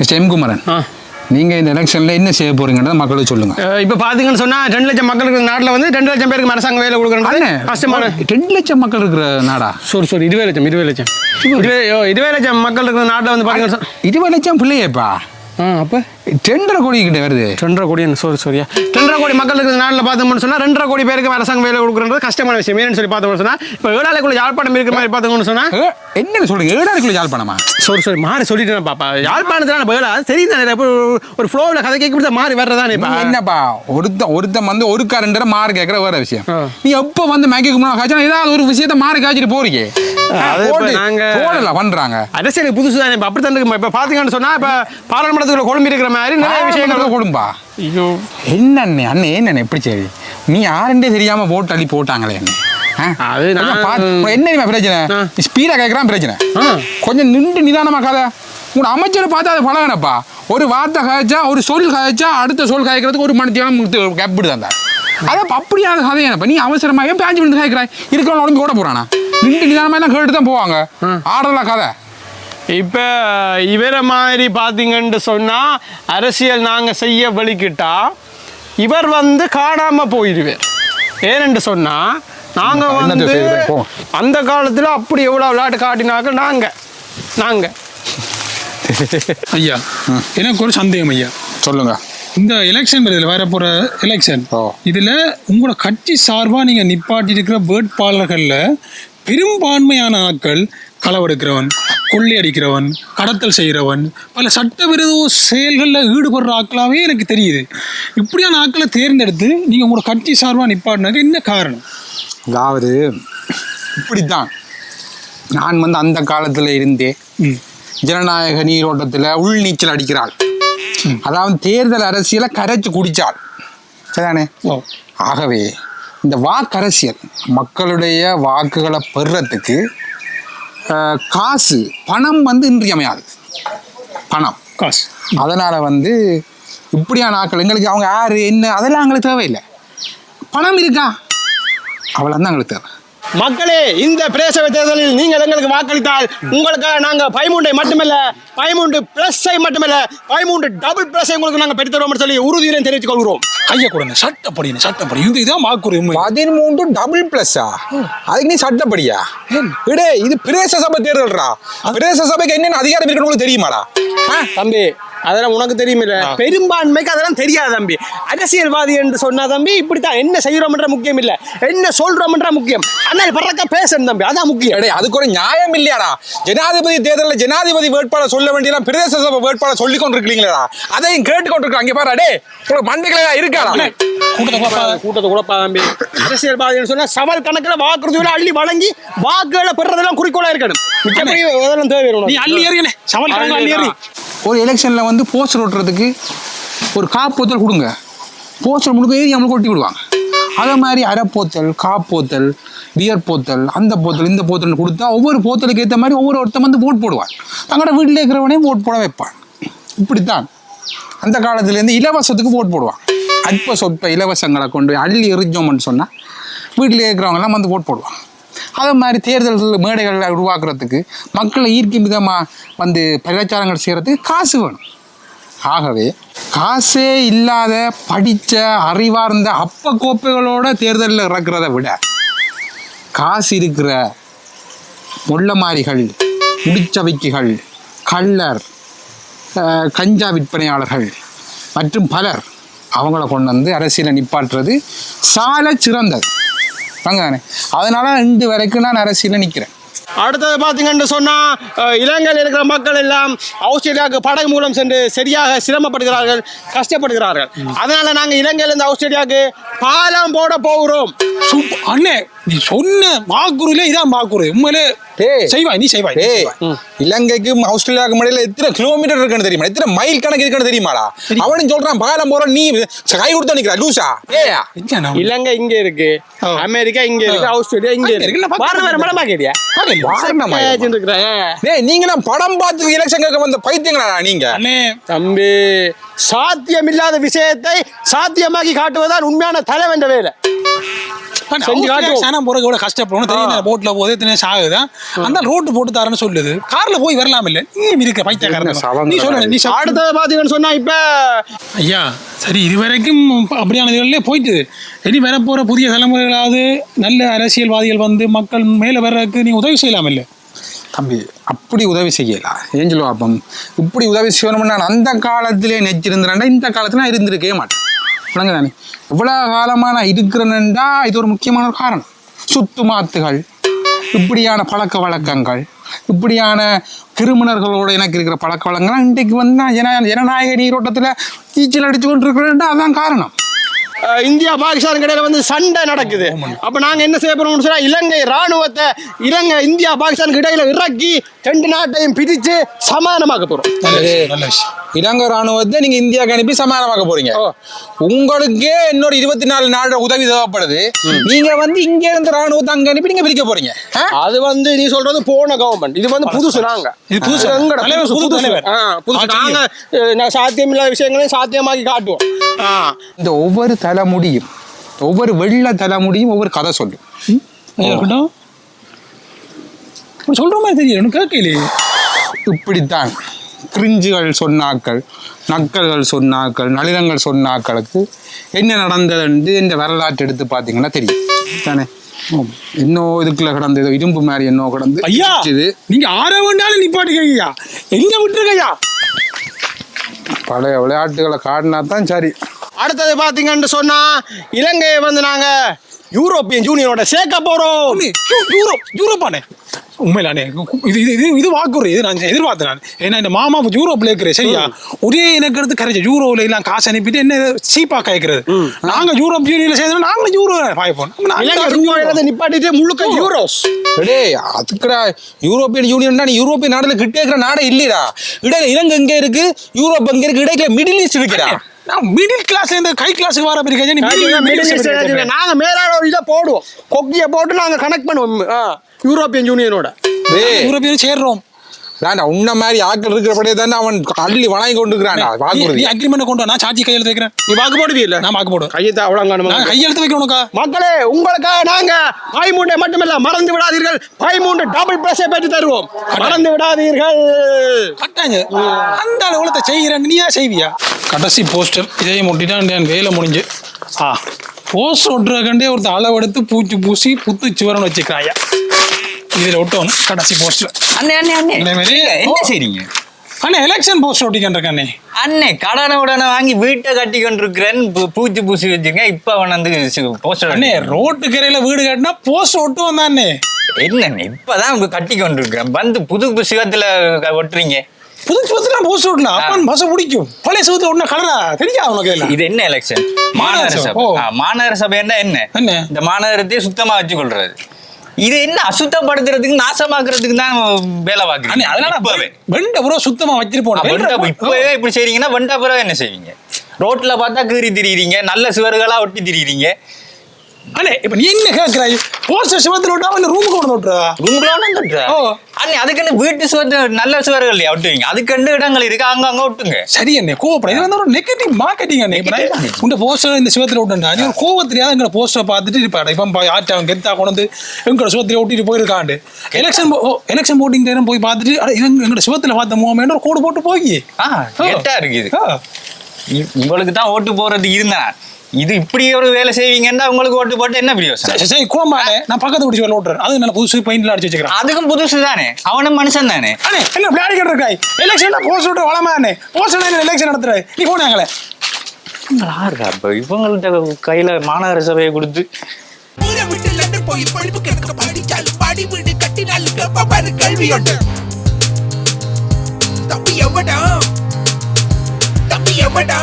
Mister M Kumaran ஆ. நீங்க இந்த எலெக்ஷன்ல என்ன செய்ய போறீங்கன்றத மக்களுக்கு சொல்லுங்க. இப்ப பாத்தீங்கன்னு சொன்னா ரெண்டு லட்சம் மக்களுக்கு நாட்டுல வந்து ரெண்டு லட்சம் பேருக்கு அரசாங்க வேலை கொடுக்குறது கஷ்டமான ரெண்டு லட்சம் மக்கள் இருக்கிற நாடா? சரி சரி இருபது லட்சம் இருபது லட்சம். இருபது லட்சம் மக்கள் இருக்கிற நாட்டில் வந்து பாத்தீங்கன்னு சொன்னா- இருபது லட்சம் பிள்ளையப்பா. ஆ அப்போ? டெண்டரை கோடி கிட்ட வருது. ரெண்டரை கோடி சாரி சரியா ரெண்டரை கோடி மக்கள் இருக்கிற நாட்டில் பார்த்தோம்னு சொன்னா ரெண்டரை கோடி பேருக்கு அரசாங்க வேலை கொடுக்குறது கஷ்டமான விஷயம். ஏன்னு சொல்லி பார்த்தோம்னு சொன்னா இப்போ ஏழாலைக்குள்ள யாழ்ப்பாணம் இருக்கிற மாதிரி பார்த்தோம்னு சொன்னா ஏ, என்ன சொல்றீங்க? ஏழாயிரம் யாழ்ப்பாணமா? சரி சரி மாறி சொல்லிட்டேன் பாப்பா. யாழ்ப்பாணத்தில் ஏழா சரி தானே ஒரு ஃப்ளோவில் கதை கேட்க மாறி வர்றதானே என்னப்பா? ஒருத்த ஒருத்தன் வந்து ஒரு கரண்டரை மாறு கேட்கற வேற விஷயம். நீ எப்போ வந்து மேக்கி காய்ச்சா ஏதாவது ஒரு விஷயத்த மாறு காய்ச்சிட்டு போறீங்க. போடல பண்றாங்க. அரசியல் புதுசு தானே இப்போ அப்படி தான் இப்போ பார்த்தீங்கன்னு சொன்னா இப்போ பாராளுமன்றத்துக்குள்ள குழம்பி இருக்கிற மாதிரி நிறைய விஷயங்கள். கொடும்பா ஐயோ. என்னண்ணே அண்ணே என்னண்ணே எப்படி சரி? நீ யாருன்றே தெரியாம போட்டு அள்ளி போட்டாங்களே ஆ? அது நான் என்ன பிரச்சனை. ஸ்பீடா கேட்கறான் பிரச்சனை. கொஞ்சம் நின்று நிதானமா கதை. உங்க அமைச்சரை பார்த்து அதை பழகனப்பா. ஒரு வார்த்தை காய்ச்சா ஒரு சொல் காய்ச்சா அடுத்த சொல் காய்க்கிறதுக்கு ஒரு மணித்தியாலம் கேப்பிடு தான் அதை அப்படியான கதை என்னப்பா நீ அவசரமாகவே பேஞ்சு விழுந்து காய்க்கிறாய் இருக்கிறவங்க உடம்பு கூட போறானா? நின்று நிதானமா எல்லாம் கேட்டு தான் போவாங்க. ஆடலாம் கதை. இப்போ இவரை மாதிரி பார்த்தீங்கன்னு சொன்னால் அரசியல் நாங்கள் செய்ய வலிக்கிட்டா இவர் வந்து காணாம போயிடுவார் ஏனென்று சொன்னால் நாங்கள் வந்து. அந்த காலத்தில் அப்படி எவ்வளோ விளையாட்டு காட்டினாக்க நாங்கள் நாங்கள் ஐயா எனக்கு ஒரு சந்தேகம் ஐயா. சொல்லுங்க. இந்த எலெக்ஷன் வருதுல வரப்போற எலெக்ஷன் ஓ. இதுல உங்களோட கட்சி சார்பா நீங்க நிப்பாட்டி இருக்கிற வேட்பாளர்கள்ல பெரும்பான்மையான ஆட்கள் களவெடுக்கிறவன் கொள்ளையடிக்கிறவன் கடத்தல் செய்கிறவன் பல சட்டவிரோத செயல்களில் ஈடுபடுற ஆட்களாவே எனக்கு தெரியுது. இப்படியான ஆட்களை தேர்ந்தெடுத்து நீங்க உங்களோட கட்சி சார்பா நிப்பாட்டினது என்ன காரணம்? அதாவது இப்படித்தான். நான் வந்து அந்த காலத்தில் இருந்தே ஜனநாயக நீரோட்டத்தில் உள்நீச்சல் அடிக்கிறாள். அதாவது தேர்தல் அரசியலை கரைச்சு குடிச்சாள். சரிதானே? ஆகவே இந்த வாக்கரசியல் மக்களுடைய வாக்குகளை பெறுறதுக்கு அஹ், காசு பணம் வந்து இன்றியமையாது பணம். காசு. அதனால் வந்து இப்படியான ஆட்கள் எங்களுக்கு அவங்க யார் என்ன அதெல்லாம் எங்களுக்கு தேவையில்லை. பணம் இருக்கா? அவ்வளோ தான் எங்களுக்கு தேவை. மக்களே இந்த பிரேசவ தேர்தலில் நீங்கள் எங்களுக்கு வாக்களித்தால் உங்களுக்காக நாங்கள் பதிமூன்றை மட்டுமல்ல பதிமூன்று ப்ளஸ்ஸை மட்டுமல்ல பதிமூன்று டபுள் ப்ளஸ்ஸை உங்களுக்கு நாங்கள் பெற்றுத்தருவோம்னு சொல்லி உறுதியுடன் தெரிவித்துக் கொள்கிறோம். ஐயா கொடுங்க சட்டப்படி சட்டப்படி. இது இதான் வாக்குறுதி உண்மை. பதிமூன்று டபுள் பிளஸ்ஸா அதுக்கு நீ சட்டப்படியா? விடு இது பிரேச சபை தேர்தல்ரா. பிரேச சபைக்கு என்னென்ன அதிகாரம் இருக்குன்னு உங்களுக்கு தெரியுமாடா? ஆ? தம்பி அதெல்லாம் உனக்கு தெரியுமில்ல. பெரும்பான்மைக்கு அதெல்லாம் தெரியாது தம்பி. அரசியல்வாதி என்று சொன்னா தம்பி இப்படித்தான் என்ன செய்யறோம்ன்ற முக்கியம் இல்ல என்ன சொல்றோம்ன்ற முக்கியம். ஆனால் பறக்க பேசணும் தம்பி அதான் முக்கியம். அதுக்கு ஒரு நியாயம் இல்லையாடா? ஜனாதிபதி தேர்தலில் ஜனாதிபதி வேட்பாளர் சொல்ல வேண்டியதான் பிரதேச சபை வேட்பாளர் சொல்லி கொண்டிருக்கீங்களா அதையும் கேட்டு கொண்டிருக்கோம் அங்கே பாரு அடே மண்டைகளா இருக்காடா? கூட்டத்தை கூடப்பா தம்பி. அரசியல்வாதின்னு சொன்னா சவால் கணக்குல வாக்குறுதிகளை அள்ளி வழங்கி வாக்குகளை பெறதெல்லாம் குறிக்கோளா இருக்கணும். மிச்சப்படி தேவை நீ அள்ளி ஏறியனே சவால் கணக்கு அள்ளி ஏறி ஒரு எலெக்ஷனில் வந்து போஸ்டர் ஓட்டுறதுக்கு ஒரு காப்போத்தல் கொடுங்க. போஸ்டர் முழுக்க ஏறி நம்மளுக்கு ஒட்டி விடுவாங்க. அதே மாதிரி அரைப்போத்தல் காப்போத்தல் பியர் போத்தல் அந்த போத்தல் இந்த போத்தல் கொடுத்தா ஒவ்வொரு போத்தலுக்கு ஏற்ற மாதிரி ஒவ்வொரு ஒருத்தன் வந்து ஓட் போடுவான். தங்களோட வீட்டில் இருக்கிறவனையும் ஓட் போட வைப்பான். இப்படித்தான் அந்த காலத்துலேருந்து இலவசத்துக்கு ஓட் போடுவான் அற்ப சொற்ப இலவசங்களை கொண்டு அள்ளி எரிஞ்சோம்னு சொன்னால் வீட்டில் இருக்கிறவங்கெல்லாம் வந்து ஓட் போடுவாங்க. அதே மாதிரி தேர்தல் மேடைகளை உருவாக்குறதுக்கு மக்களை ஈர்க்கும் விதமாக வந்து பிரச்சாரங்கள் செய்கிறதுக்கு காசு வேணும். ஆகவே காசே இல்லாத படித்த அறிவார்ந்த அப்ப கோப்பைகளோட தேர்தலில் இறக்குறத விட காசு இருக்கிற முள்ளமாரிகள் முடிச்சவைக்குகள் கள்ளர் கஞ்சா விற்பனையாளர்கள் மற்றும் பலர் அவங்கள கொண்டு வந்து அரசியலை நிப்பாட்டுறது சால சிறந்தது. வாங்க அதனால இன்று வரைக்கும் நான் அரசியலில் நிற்கிறேன் அடுத்தது பார்த்தீங்கன்னு சொன்னால் இலங்கையில் இருக்கிற மக்கள் எல்லாம் ஆஸ்திரேலியாவுக்கு படகு மூலம் சென்று சரியாக சிரமப்படுகிறார்கள் கஷ்டப்படுகிறார்கள். அதனால நாங்கள் இலங்கையிலேருந்து ஆஸ்திரேலியாவுக்கு பாலம் போட போகிறோம். அண்ணே நீ சொன்ன வாக்குறுதியில இதான் வாக்குறுதி. உண்மையிலே டேய். செய்வாய் நீ செய்வாய். இலங்கைக்கும் ஆஸ்திரேலியாவுக்கும் இடையில எத்தனை கிலோமீட்டர் இருக்குன்னு தெரியுமா? எத்தனை மைல் கணக்கு இருக்குன்னு தெரியுமாடா? அவனும் சொல்றான் பாலம் போற நீ கை கொடுத்து நிக்கிற லூசா. இலங்கை இங்கே இருக்கு. அமெரிக்கா இங்கே இருக்கு ஆஸ்திரேலியா இங்கே இருக்கு. வாரம் வேற. இருக்கிறேன் டேய் நீங்களாம் படம் பார்த்து எலெக்ஷன் கேட்க வந்த பைத்தியங்களா நீங்க? அண்ணே. தம்பி சாத்தியமில்லாத விஷயத்தை சாத்தியமாக்கி காட்டுவதுதான் உண்மையான தலைவன் வேலை. செஞ்சு காட்டுவோம். சனம் போறதுக்கு எவ்வளவு கஷ்டப்படும் தெரியும் போட்ல போதே சாகுதான் அந்த ரோட்டு போட்டு தரேன்னு சொல்லுது. கார்ல போய் வரலாம் இல்ல? நீ இருக்க பைத்தியக்காரன் நீ சொல்ல நீ. அடுத்தது பாத்தீங்கன்னு சொன்னா இப்ப ஐயா சரி இது வரைக்கும் அப்படியான இதுகளிலே போயிட்டு. இனி வரப்போற புதிய தலைமுறைகளாவது நல்ல அரசியல்வாதிகள் வந்து மக்கள் மேல வர்றதுக்கு நீ உதவி செய்யலாம் இல்ல? தம்பி அப்படி உதவி செய்யலாம் ஏன் அப்பம்? இப்படி உதவி செய்யணும்னு நான் அந்த காலத்திலே நெச்சிருந்தேன்டா இந்த காலத்துல நான் இருந்திருக்கவே மாட்டேன். விளங்க தானே? இவ்வளோ காலமாக நான் இருக்கிறேன்டா இது ஒரு முக்கியமான ஒரு காரணம். சுத்து மாத்துகள் இப்படியான பழக்க வழக்கங்கள் இப்படியான கிருமினர்களோடு எனக்கு இருக்கிற பழக்க வழக்கங்கள் இன்றைக்கு வந்து நான் ஜன ஜனநாயக நீரோட்டத்தில் நீச்சல் அடித்து கொண்டு இருக்கிறேன்டா அதான் காரணம். இந்தியா பாகிஸ்தான் இடையில வந்து சண்டை நடக்குது. அப்ப நாங்க என்ன செய்ய போறோம்னு சொன்னா இலங்கை ராணுவத்தை இலங்கை இந்தியா பாகிஸ்தானுக்கு இடையில இறக்கி ரெண்டு நாட்டையும் பிரிச்சு சமாதானமாக்க போறோம். நல்ல விஷயம் இலங்கை ராணுவத்தை நீங்க இந்தியாவுக்கு அனுப்பி சமாதானமாக்க போறீங்க. உங்களுக்கே இன்னொரு இருபத்தி நாலு நாள் உதவி தேவைப்படுது. நீங்க வந்து இங்க இருந்து ராணுவத்தை அங்க அனுப்பி நீங்க பிரிக்க போறீங்க? அது வந்து நீ சொல்றது போன கவர்மெண்ட் இது வந்து புதுசு நாங்க. இது புதுசு. புதுசு, புது புதுசு. நாங்க அஹ், நான் சாத்தியமில்லாத விஷயங்களையும் சாத்தியமாக்கி காட்டுவோம். இந்த ஒவ்வொரு தலைமுடியும் ஒவ்வொரு வெள்ள தலைமுடியும் ஒவ்வொரு கதை சொல்லும். சொல்ற மாதிரி தெரியல கேட்கலையே. இப்படித்தான் கிரிஞ்சுகள் சொன்னாக்கள் நக்கல்கள் சொன்னாக்கள் நளினங்கள் சொன்னாக்களுக்கு என்ன நடந்ததுன்னு இந்த வரலாற்று எடுத்து பார்த்தீங்கன்னா தெரியும். தானே? இன்னும் இதுக்குள்ள கிடந்து ஏதோ இரும்பு மாதிரி என்ன கிடந்து ஐயா இது நீங்க ஆற வேண்டாலும் நிப்பாட்டிக்கங்க ஐயா எங்க விட்டுருங்க ஐயா பழைய விளையாட்டுகளை காட்டினா தான் சரி. அடுத்தது பாத்தீங்கன்னு சொன்னா இலங்கையை வந்து நாங்க யூரோப்பியன் யூனியனோட சேர்க்க யூ- யூரோப் யூரோப்பானே. உண்மையிலானே. இது இது இது இது வாக்குறு இது நான் எதிர்பார்த்தேன் நான். ஏன்னா இந்த மாமா யூரோப்ல இருக்கிறேன் சரியா? ஒரே எனக்கு எடுத்து கரைச்ச யூரோல எல்லாம் காசு அனுப்பிட்டு என்ன சீப்பா கேட்கறது நாங்க யூரோப் யூனியன்ல சேர்ந்தோம் நாங்களும் யூரோ பாய்ப்போம் நிப்பாட்டிட்டு முழுக்க யூரோஸ். டேய் அதுக்குடா யூரோப்பியன் யூனியன் நீ யூரோப்பியன் நாடுல கிட்டே இருக்கிற நாடே இல்லைடா. இடையில இலங்கை எங்க இருக்கு யூரோப் எங்க இருக்கு இடையில மிடில் ஈஸ்ட் இருக்குடா. நான் மிடில் கிளாஸ்ல இருந்து கை கிளாஸுக்கு வர பிரிக்க நீ நாங்க ஒரு இதை போடுவோம். கொக்கிய போட்டு நாங்க கனெக்ட் பண்ணுவோம். யூரோப்பியன் யூனியனோட யூரோப்பியன் சேர்றோம். வேண்டா உன்ன மாதிரி ஆட்கள் இருக்கிறபடியே தானே அவன் அள்ளி வணங்கி கொண்டு இருக்கிறான்டா நீ வாக்குறுதி அக்ரிமெண்ட் கொண்டு நான் சாட்சி கையெழுத்து வைக்கிறேன். நீ வாக்கு போடுவீ இல்ல? நான் வாக்கு போடுவேன். கையத்தை அவ்வளோ நான் கையெழுத்து வைக்கிறேன் உனக்கா? மக்களே உங்களுக்காக நாங்க பதிமூன்றை மட்டுமல்ல மறந்து விடாதீர்கள். பதிமூன்று டபுள் பிளஸை பெற்று தருவோம். மறந்து விடாதீர்கள். கட்டாங்க அந்த அளவுலத்தை செய்கிறேன் நீயா செய்வியா? கடைசி போஸ்டர் இதையும் ஒட்டிட்டான் என் வேலை முடிஞ்சு. ஆ. போஸ்டர் ஒட்டுறக்கண்டே ஒருத்தர் அளவெடுத்து பூச்சி பூசி புத்து சுவரன் வச்சுக்கிறாயா. இதில் ஒட்டணும் கடைசி போஸ்டர் அண்ணே அண்ணே அண்ணே. மாதிரி என்ன செய்றீங்க? அண்ணே எலெக்ஷன் போஸ்டர் ஒட்டிக்கின்றக்கண்ணே அண்ணே. கடனை உடனே வாங்கி வீட்டை கட்டி கொண்டிருக்கிறேன் பூச்சி பூசி வச்சுங்க இப்ப வந்து போஸ்டர் அண்ணே ரோட்டு கரையில வீடு கட்டினா போஸ்டர் ஒட்டுவோம் தானே என்னண்ணே இப்பதான் உங்க கட்டி கொண்டிருக்கிறேன் வந்து புது சிவத்துல ஒட்டுறீங்க. புது புதுலாம் போஸ்டர் ஒட்டலாம் அப்பன் பச பிடிக்கும். பழைய சுகத்தில் ஒன்றும் கலரா? தெரியா உனக்கு இது என்ன எலெக்ஷன் மாநகர சபை. மாநகர சபை என்ன? இந்த மாநகரத்தையே சுத்தமா வச்சு கொள்றது இது என்ன அசுத்தப்படுத்துறதுக்கு நாசமாக்குறதுக்கு தான் வேலை பார்க்குறீங்க? அதனால இப்பவே. வெண்ட பூரா சுத்தமா வச்சிருப்போம் வண்டா இப்பவே இப்படி செய்றீங்கன்னா வண்டா பிறகு என்ன செய்வீங்க? ரோட்ல பார்த்தா கீறி திரியிறீங்க நல்ல சுவர்களா ஒட்டி திரியிறீங்க. அண்ணே இப்ப நீ என்ன கேட்கிறாய் போஸ்டர் சிவத்தில் விட்டா இல்ல ரூமுக்கு கொண்டு விட்டுறா ரூம்குள்ள ஒட்டுறா ஓ. அண்ணே அதுக்குன்னு வீட்டு சுவத்து நல்ல சுவர்கள் இல்லையா? ஒட்டுவீங்க அதுக்கு இடங்கள் இருக்கு. அங்க அங்க ஒட்டுங்க சரி அண்ணே கோவப்பட இது வந்து ஒரு நெகட்டிவ் மார்க்கெட்டிங் அண்ணே. உங்க போஸ்டர் இந்த சிவத்தில் விட்டுண்டா நீ கோவத்திலேயாவது எங்களை போஸ்டர் பார்த்துட்டு இருப்பாடா இப்போ ஆட்டா கெத்தா கொண்டு வந்து எங்களோட சிவத்தில் ஒட்டிட்டு போயிருக்காண்டு. எலெக்ஷன் எலெக்ஷன் போட்டிங் டைம் போய் பார்த்துட்டு எங்களோட சிவத்தில் பார்த்த மூமெண்ட் ஒரு கோடு போட்டு போய். கெட்டா இருக்குது. உங்களுக்கு தான் ஓட்டு போறது இருந்தேன். இது இப்படி ஒரு வேலை செய்வீங்கன்னா உங்களுக்கு ஓட்டு போட்டு என்ன பிரியோசனம் சரி? குழம்பாடே நான் பக்கத்து பிடிச்சி வேலை ஓட்டுறேன். அது நல்ல புதுசு பெயிண்ட்ல அடிச்சு வச்சுக்கிறேன். அதுக்கும் புதுசு தானே? அவனும் மனுஷன் தானே? அண்ணே என்ன பிளாடி கேட்டிருக்காய் எலெக்ஷன் போஸ்ட் விட்டு வளமானே போஸ்ட் எலெக்ஷன் நடத்துறாரு நீ போனாங்களே யாருக்கா இப்போ இவங்கள்ட்ட கையில் மாநகர சபையை கொடுத்து. தம்பி எவ்வளோ தம்பி எவ்வளோ